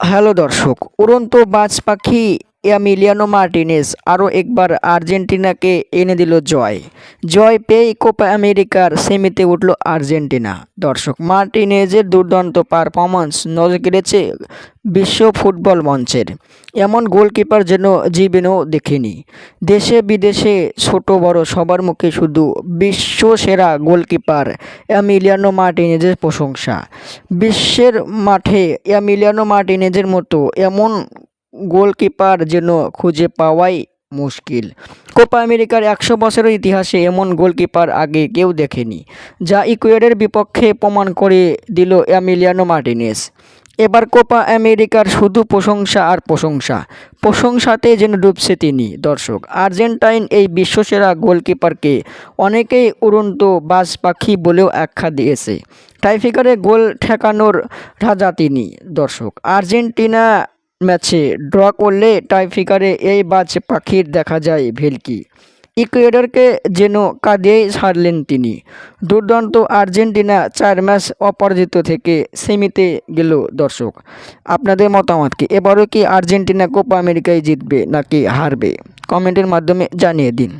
Hello দর্শক উড়ন্ত বাজ পাখি এমিলিয়ানো মার্টিনেজ আরও একবার আর্জেন্টিনাকে এনে দিল জয়। জয় পেয়েই কোপা আমেরিকার সেমিতে উঠল আর্জেন্টিনা। দর্শক, মার্টিনেজের দুর্দান্ত পারফরম্যান্স নজর কেড়েছে বিশ্ব ফুটবল মঞ্চের। এমন গোলকিপার যেন জীবনেও দেখিনি। দেশে বিদেশে ছোট বড় সবার মুখে শুধু বিশ্ব সেরা গোলকিপার এমিলিয়ানো মার্টিনেজের প্রশংসা। বিশ্বের মাঠে এমিলিয়ানো মার্টিনেজের মতো এমন গোলকিপার যেন খুঁজে পাওয়াই মুশকিল। কোপা আমেরিকার একশো বছরের ইতিহাসে এমন গোলকিপার আগে কেউ দেখেনি, যা ইকুয়েডের বিপক্ষে প্রমাণ করে দিল অ্যামিলিয়ানো মার্টিনেস। এবার কোপা আমেরিকার শুধু প্রশংসা আর প্রশংসা, প্রশংসাতে যেন ডুবছে তিনি। দর্শক, আর্জেন্টাইন এই বিশ্বসেরা গোলকিপারকে অনেকেই উড়ন্ত বাজ পাখি বলেও আখ্যা দিয়েছে। টাইফিকারে গোল ঠেকানোর রাজা তিনি। দর্শক, আর্জেন্টিনা ম্যাচে ড্র করলে টাইফিকারে এই বাজ পাখির দেখা যায় ভেলকি। ইকুয়েডরকে যেন কাঁদিয়েই ছাড়লেন তিনি। দুর্দান্ত আর্জেন্টিনা চার ম্যাচ অপরাজিত থেকে সেমিতে গেল দর্শক। আপনাদের মতামত কি? এবারও কি আর্জেন্টিনা কোপা আমেরিকায় জিতবে নাকি হারবে? কমেন্টের মাধ্যমে জানিয়ে দিন।